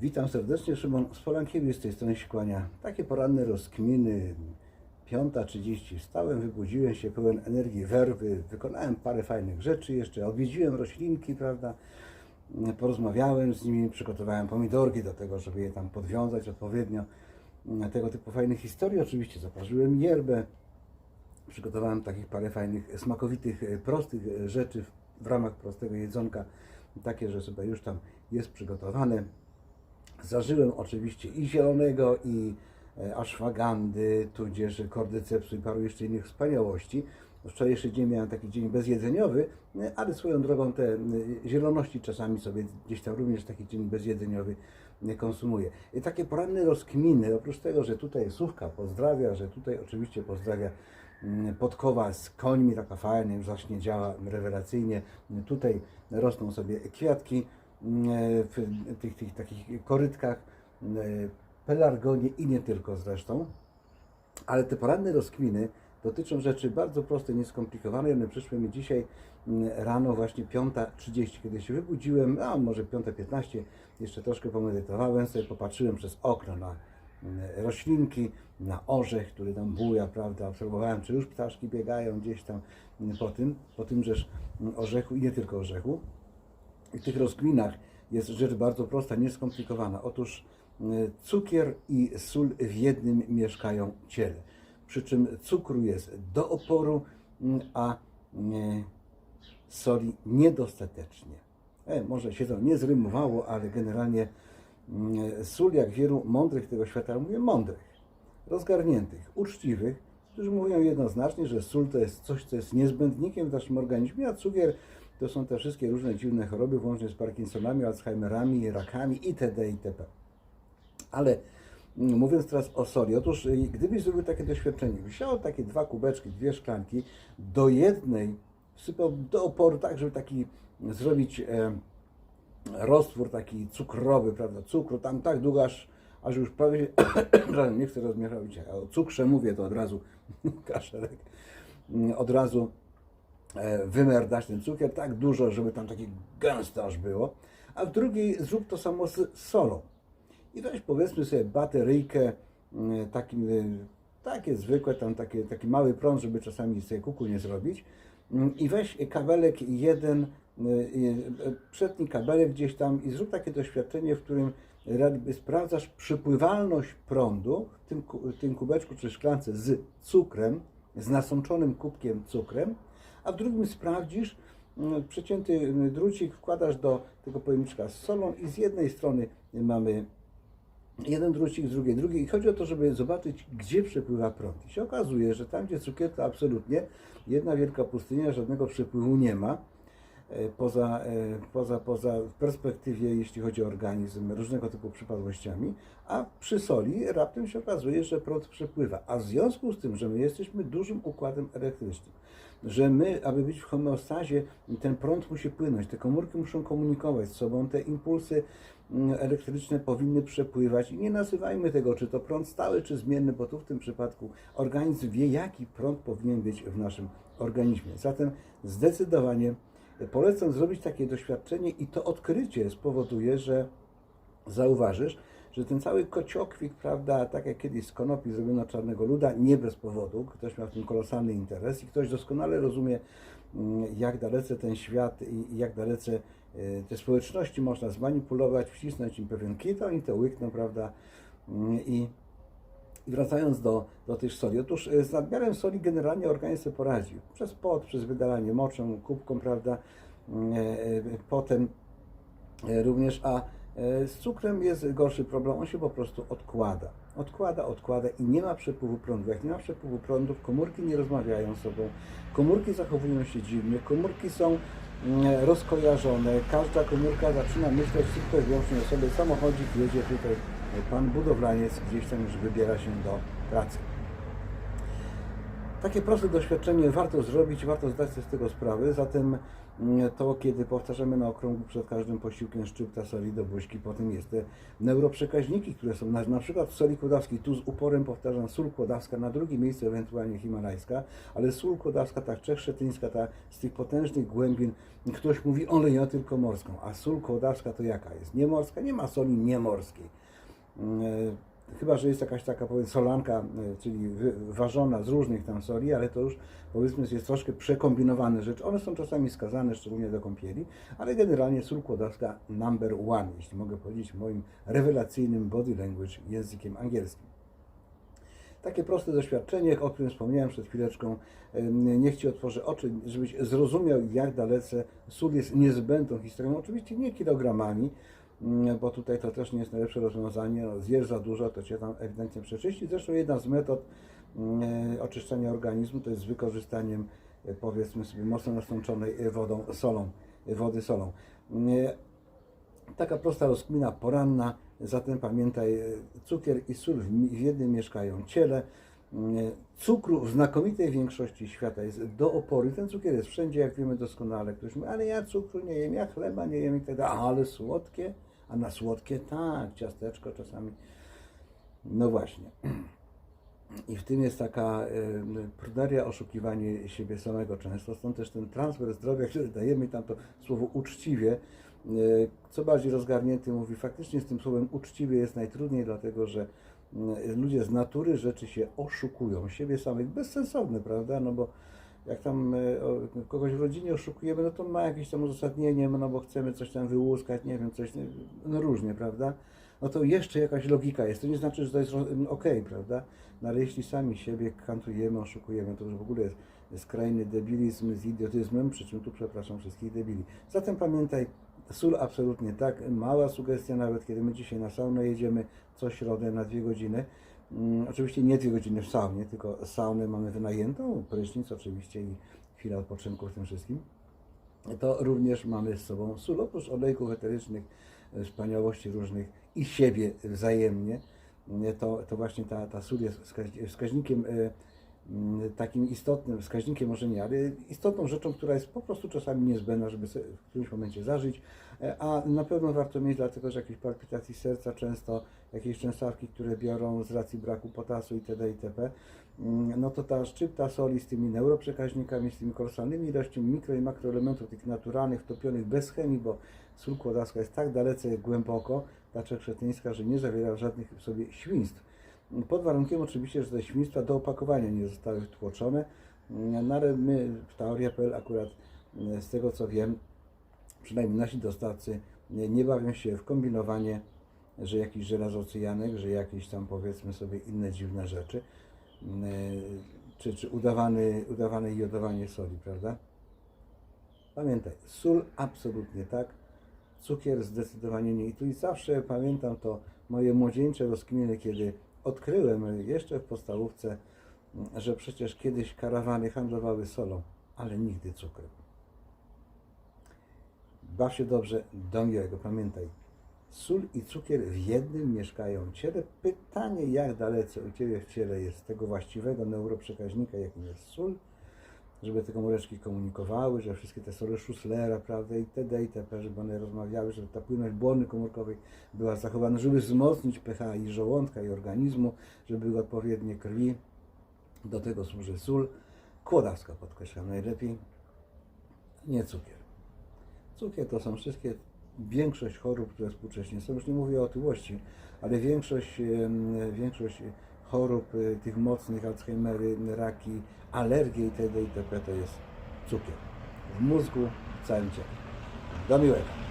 Witam serdecznie, Szymon Spolankiewicz z tej strony się kłania. Takie poranne rozkminy, 5.30 wstałem, wybudziłem się pełen energii, werwy, wykonałem parę fajnych rzeczy jeszcze, odwiedziłem roślinki, prawda, porozmawiałem z nimi, przygotowałem pomidorki do tego, żeby je tam podwiązać odpowiednio, tego typu fajnych historii, oczywiście zaparzyłem yerbę, przygotowałem takich parę fajnych, smakowitych, e, prostych e, rzeczy w, ramach prostego jedzonka, takie, że sobie już tam jest przygotowane. Zażyłem oczywiście i zielonego, i e, ashwagandy, tudzież kordycepsu i paru jeszcze innych wspaniałości. Wczorajszy dzień miałem taki dzień bezjedzeniowy, e, ale swoją drogą te e, zieloności czasami sobie gdzieś tam również taki dzień bezjedzeniowy konsumuję. I takie poranne rozkminy, oprócz tego, że tutaj Słówka pozdrawia, że tutaj oczywiście pozdrawia mm, podkowa z końmi, taka fajna, już właśnie działa rewelacyjnie. Tutaj rosną sobie kwiatki w tych, tych takich korytkach, mm, pelargonie i nie tylko zresztą. Ale te poranne rozkminy dotyczą rzeczy bardzo proste, nieskomplikowane. One przyszły mi dzisiaj rano, właśnie 5.30, kiedy się wybudziłem, a może 5.15, jeszcze troszkę pomedytowałem sobie, popatrzyłem przez okno na roślinki, na orzech, który tam buja, prawda, obserwowałem, czy już ptaszki biegają gdzieś tam po tym, po tymżeż orzechu i nie tylko orzechu. W tych rozkminach jest rzecz bardzo prosta, nieskomplikowana. Otóż e, cukier i sól w jednym mieszkają ciele. Przy czym cukru jest do oporu, mm, a nie, soli niedostatecznie. E, może się to nie zrymowało, ale generalnie mm, sól, jak wielu mądrych tego świata, mówię mądrych, rozgarniętych, uczciwych, którzy mówią jednoznacznie, że sól to jest coś, co jest niezbędnikiem w naszym organizmie, a cukier to są te wszystkie różne dziwne choroby, włącznie z Parkinsonami, Alzheimerami, rakami itd. itp. Ale mm, mówiąc teraz o soli, otóż y, gdybyś zrobił takie doświadczenie, wziął takie dwa kubeczki, dwie szklanki, do jednej wsypał do oporu, tak żeby taki zrobić e, roztwór taki cukrowy, prawda, cukru, tam tak długo aż, aż już prawie, nie chcę rozmieszać, a o cukrze mówię, to od razu kaszelek, Mm, od razu wymerdać ten cukier tak dużo, żeby tam taki gęsto aż było, a w drugiej zrób to samo z solą. I weź powiedzmy sobie bateryjkę, mm, takim, y, takie zwykłe, tam takie, taki mały prąd, żeby czasami sobie kuku nie zrobić. Mm, I weź kabelek jeden, y, przedni kabelek gdzieś tam i zrób takie doświadczenie, w którym sprawdzasz przypływalność prądu w tym, w tym kubeczku czy szklance z cukrem, z nasączonym kubkiem cukrem, a drugim sprawdzisz, mm, przecięty y, drucik wkładasz do tego pojemniczka z solą i z jednej strony mamy jeden drucik, z drugiej drugi. I chodzi o to, żeby zobaczyć, gdzie przepływa prąd. I się okazuje, że tam, gdzie cukier, to absolutnie jedna wielka pustynia, żadnego przepływu nie ma. E, Poza, e, poza, poza w perspektywie, jeśli chodzi o organizm, różnego typu przypadłościami, a przy soli raptem się okazuje, że prąd przepływa. A w związku z tym, że my jesteśmy dużym układem elektrycznym, że my, aby być w homeostazie, ten prąd musi płynąć, te komórki muszą komunikować z sobą, te impulsy mm, elektryczne powinny przepływać i nie nazywajmy tego, czy to prąd stały, czy zmienny, bo tu w tym przypadku organizm wie, jaki prąd powinien być w naszym organizmie. Zatem zdecydowanie polecam zrobić takie doświadczenie i to odkrycie spowoduje, że zauważysz, że ten cały kociokwik, prawda, tak jak kiedyś z konopi zrobiono czarnego luda, nie bez powodu, ktoś miał w tym kolosalny interes i ktoś doskonale rozumie, mm, jak dalece ten świat i jak dalece y, te społeczności można zmanipulować, wcisnąć im pewien kit, oni to łykną, prawda, Mm, i wracając do, do tych soli, otóż e, z nadmiarem soli generalnie organizm sobie poradził. Przez pot, przez wydalanie moczą, kubką, prawda, mm, e, e, potem również, a z cukrem jest gorszy problem, on się po prostu odkłada. Odkłada, odkłada i nie ma przepływu prądu. Jak nie ma przepływu prądu, komórki nie rozmawiają z sobą, komórki zachowują się dziwnie, komórki są rozkojarzone, każda komórka zaczyna myśleć tylko i wyłącznie o sobie. Samochodzik jedzie tutaj, e, pan budowlaniec gdzieś tam już wybiera się do pracy. Takie proste doświadczenie warto zrobić, warto zdać sobie z tego sprawę, zatem mm, to kiedy powtarzamy na okrągło przed każdym posiłkiem szczypta soli do buźki, potem jest te neuroprzekaźniki, które są na, na przykład soli kłodawskiej, tu z uporem powtarzam, sól kłodawska, na drugim miejscu ewentualnie himalajska, ale sól kłodawska, ta czechszetyńska, ta z tych potężnych głębin, ktoś mówi, ole ja tylko morską, a sól kłodawska to jaka jest? Nie morska? Nie ma soli niemorskiej. E, Chyba, że jest jakaś taka powiedzmy solanka, e, czyli ważona z różnych tam soli, ale to już powiedzmy jest troszkę przekombinowane rzeczy. One są czasami skazane, szczególnie do kąpieli, ale generalnie sól kłodawska number one, jeśli mogę powiedzieć moim rewelacyjnym body language językiem angielskim. Takie proste doświadczenie, o którym wspomniałem przed chwileczką, em, niech Ci otworzy oczy, żebyś zrozumiał, jak dalece sól jest niezbędną historią. Oczywiście nie kilogramami, bo tutaj to też nie jest najlepsze rozwiązanie. No, zjesz za dużo, to Cię tam ewidentnie przeczyści. Zresztą jedna z metod mm, e, oczyszczania organizmu to jest z wykorzystaniem, e, powiedzmy sobie, mocno nastączonej e, wodą, solą, wody solą. Mm, Taka prosta rozkmina poranna, zatem pamiętaj, cukier i sól w, jednym mieszkają ciele. Mm, Cukru w znakomitej większości świata jest do oporu. Ten cukier jest wszędzie, jak wiemy doskonale. Ktoś mówi, ale ja cukru nie jem, ja chleba nie jem i tak dalej. Ale słodkie? A na słodkie tak, ciasteczko czasami. No właśnie. I w tym jest taka y, pruderia, oszukiwanie siebie samego często. Stąd też ten transfer zdrowia, który dajemy tam to słowo uczciwie, y, co bardziej rozgarnięty mówi, faktycznie z tym słowem uczciwie jest najtrudniej, dlatego że y, ludzie z natury rzeczy się oszukują, siebie samych, bezsensowne, prawda? No bo jak tam o- kogoś w rodzinie oszukujemy, no to ma jakieś tam uzasadnienie, no bo chcemy coś tam wyłuskać, nie wiem, coś, no różnie, prawda? no to jeszcze jakaś logika jest. To nie znaczy, że to jest ok, prawda? No ale jeśli sami siebie kantujemy, oszukujemy, to już w ogóle jest skrajny debilizm z idiotyzmem, przy czym tu przepraszam wszystkich debili. Zatem pamiętaj, sól absolutnie tak, mała sugestia nawet, kiedy my dzisiaj na saunę jedziemy co środę na dwie godziny. Mm, oczywiście nie dwie godziny w saunie, tylko saunę mamy wynajętą, prysznic oczywiście i chwilę odpoczynku w tym wszystkim. To również mamy z sobą sól, oprócz olejków eterycznych, e, wspaniałości różnych i siebie wzajemnie, e, to, to właśnie ta, ta sól jest wskaź- wskaźnikiem e, mm, takim istotnym, wskaźnikiem może nie, ale istotną rzeczą, która jest po prostu czasami niezbędna, żeby w którymś momencie zażyć, e, a na pewno warto mieć, dlatego że jakieś palpitacji serca często, jakieś częstawki, które biorą z racji braku potasu itd. itp., mm, no to ta szczypta soli z tymi neuroprzekaźnikami, z tymi kolosalnymi ilościami mikro i makroelementów, tych naturalnych, topionych bez chemii, bo sól kłodawska jest tak dalece głęboko, ta czechrzetyńska, że nie zawiera żadnych sobie świństw. Pod warunkiem oczywiście, że te świństwa do opakowania nie zostały wtłoczone, Mm, no ale my w Teoria.pl akurat mm, z tego co wiem, przynajmniej nasi dostawcy nie bawią się w kombinowanie, że jakiś żelazocyjanek, że jakieś tam powiedzmy sobie inne dziwne rzeczy, mm, czy, czy udawany, udawane jodowanie soli, prawda? Pamiętaj, sól absolutnie tak, cukier zdecydowanie nie. I tu i zawsze pamiętam to moje młodzieńcze rozkminy, kiedy odkryłem jeszcze w podstawówce, że przecież kiedyś karawany handlowały solą, ale nigdy cukrem. Baw się dobrze, do miłego. Pamiętaj, sól i cukier w jednym mieszkają ciele. Pytanie, jak dalece u Ciebie w ciele jest tego właściwego neuroprzekaźnika, jakim jest sól, żeby te komóreczki komunikowały, że wszystkie te sole Schusslera, prawda, itd., itp., żeby one rozmawiały, żeby ta płynność błony komórkowej była zachowana, żeby wzmocnić pH i żołądka, i organizmu, żeby były odpowiednie krwi. Do tego służy sól. Kłodawska podkreślam najlepiej, nie cukier. Cukier to są wszystkie, większość chorób, które współcześnie są, już nie mówię o otyłości, ale większość, większość chorób y, tych mocnych, Alzheimery, raki, alergie itd. itp. to jest cukier. W mózgu, w całym ciele. Do miłego.